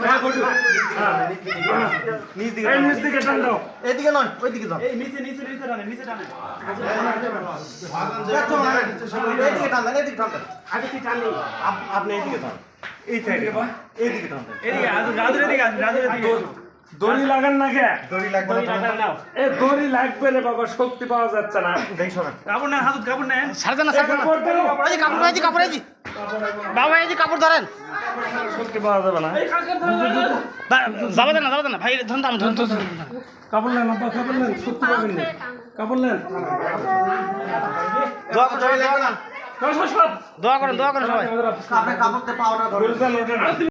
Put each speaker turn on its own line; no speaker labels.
হ্যাঁ বসুন। এই নিচ দিকে টান দাও।
এদিকে নয় ওইদিকে যাও।
এই নিচে নিচে নিচে টানে নিচে টানে।
এদিকে টান দেন এদিকে টান দেন।
আগে তুই টানলি।
আপ- আপনি এইদিকে টান এই সাইডে এইদিকে টান দেন।
এদিকে রাজু এদিকে আসুন, এদিকে
দড়ি লাগান না কে?
দড়ি লাগবে
দড়ি
না।
এ দড়ি লাগবে রে বাবা শক্তি পাওয়া যাচ্ছে না।
দেখছ না
কাপড় নেন হাতত কাপড়
না সারতেন না।
কাপড় দাও।
কাপড় এই কাপড় যে। বাবা এই যে কাপড় ধরেন।
শক্তি পাওয়া যাবে না।
যাবে না যাবে না। ভাই ধরুন দাম ধরুন
কাপড় নেন আব্বা কাপড় নেন সত্যি পাবেন না। কাপড় নেন।
দোয়া করেন
দোয়া করেন। সবাই।
কাপড়তে
না